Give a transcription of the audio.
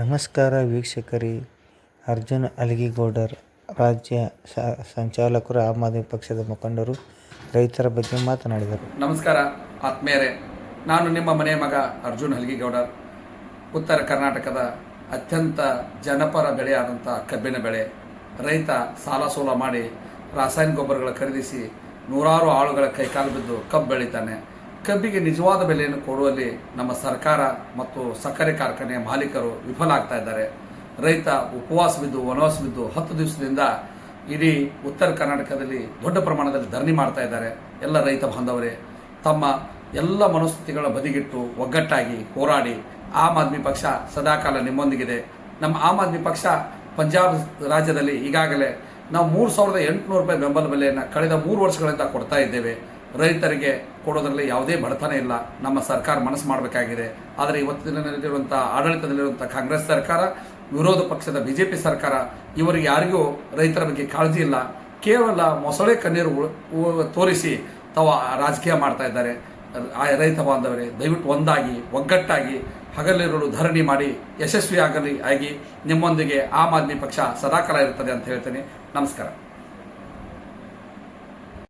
ನಮಸ್ಕಾರ ವೀಕ್ಷಕರಿ. ಅರ್ಜುನ್ ಅಲಗಿಗೌಡರ್, ರಾಜ್ಯ ಸಂಚಾಲಕರು, ಆಮ್ ಆದ್ಮಿ ಪಕ್ಷದ ಮುಖಂಡರು, ರೈತರ ಬಗ್ಗೆ ಮಾತನಾಡಿದರು. ನಮಸ್ಕಾರ ಆತ್ಮೀಯರೇ. ನಾನು ನಿಮ್ಮ ಮನೆಯ ಮಗ ಅರ್ಜುನ್ ಹಲ್ಗಿಗೌಡರ್ ಉತ್ತರ ಕರ್ನಾಟಕದ ಅತ್ಯಂತ ಜನಪರ ಬೆಳೆಯಾದಂಥ ಕಬ್ಬಿನ ಬೆಳೆ. ರೈತ ಸಾಲ ಸೋಲ ಮಾಡಿ ರಾಸಾಯನಿಕ ಗೊಬ್ಬರಗಳ ಖರೀದಿಸಿ ನೂರಾರು ಆಳುಗಳ ಕೈಕಾಲು ಬಿದ್ದು ಕಬ್ಬು ಬೆಳೀತಾನೆ. ಕಬ್ಬಿಗೆ ನಿಜವಾದ ಬೆಲೆಯನ್ನು ಕೊಡುವಲ್ಲಿ ನಮ್ಮ ಸರ್ಕಾರ ಮತ್ತು ಸಕ್ಕರೆ ಕಾರ್ಖಾನೆಯ ಮಾಲೀಕರು ವಿಫಲ ಆಗ್ತಾ ಇದ್ದಾರೆ. ರೈತ ಉಪವಾಸ ಬಿದ್ದು, ವನವಾಸ ಬಿದ್ದು ಹತ್ತು ದಿವಸದಿಂದ ಇಡೀ ಉತ್ತರ ಕರ್ನಾಟಕದಲ್ಲಿ ದೊಡ್ಡ ಪ್ರಮಾಣದಲ್ಲಿ ಧರಣಿ ಮಾಡ್ತಾ ಇದ್ದಾರೆ ಎಲ್ಲ ರೈತ ಬಾಂಧವರೇ. ತಮ್ಮ ಎಲ್ಲ ಮನಸ್ಥಿತಿಗಳ ಬದಿಗಿಟ್ಟು ಒಗ್ಗಟ್ಟಾಗಿ ಹೋರಾಡಿ ಆಮ್ ಆದ್ಮಿ ಪಕ್ಷ ಸದಾಕಾಲ ನಿಮ್ಮೊಂದಿಗಿದೆ. ನಮ್ಮ ಆಮ್ ಆದ್ಮಿ ಪಕ್ಷ ಪಂಜಾಬ್ ರಾಜ್ಯದಲ್ಲಿ ಈಗಾಗಲೇ ನಾವು ಮೂರು ಸಾವಿರದ ಎಂಟುನೂರು ರೂಪಾಯಿ ಬೆಂಬಲ ಬೆಲೆಯನ್ನು ಕಳೆದ ಮೂರು ವರ್ಷಗಳಿಂದ ಕೊಡ್ತಾ ಇದ್ದೇವೆ. ರೈತರಿಗೆ ಕೊಡೋದರಲ್ಲಿ ಯಾವುದೇ ಬಡತನ ಇಲ್ಲ. ನಮ್ಮ ಸರ್ಕಾರ ಮನಸ್ಸು ಮಾಡಬೇಕಾಗಿದೆ. ಆದರೆ ಇವತ್ತಿನಲ್ಲಿರುವಂಥ ಆಡಳಿತದಲ್ಲಿರುವಂಥ ಕಾಂಗ್ರೆಸ್ ಸರ್ಕಾರ, ವಿರೋಧ ಪಕ್ಷದ ಬಿಜೆಪಿ ಸರ್ಕಾರ, ಇವರಿಗೆ ಯಾರಿಗೂ ರೈತರ ಬಗ್ಗೆ ಕಾಳಜಿ ಇಲ್ಲ. ಕೇವಲ ಮೊಸಳೆ ಕಣ್ಣೀರು ತೋರಿಸಿ ತಾವು ರಾಜಕೀಯ ಮಾಡ್ತಾ ಇದ್ದಾರೆ. ರೈತ ಬಾಂಧವರೇ, ದಯವಿಟ್ಟು ಒಂದಾಗಿ, ಒಗ್ಗಟ್ಟಾಗಿ, ಹಗಲಿರುಳು ಧರಣಿ ಮಾಡಿ ಯಶಸ್ವಿ ಆಗಲಿ ಆಗಿ ನಿಮ್ಮೊಂದಿಗೆ ಆಮ್ ಆದ್ಮಿ ಪಕ್ಷ ಸದಾಕಾಲ ಇರುತ್ತದೆ ಅಂತ ಹೇಳ್ತೇನೆ. ನಮಸ್ಕಾರ.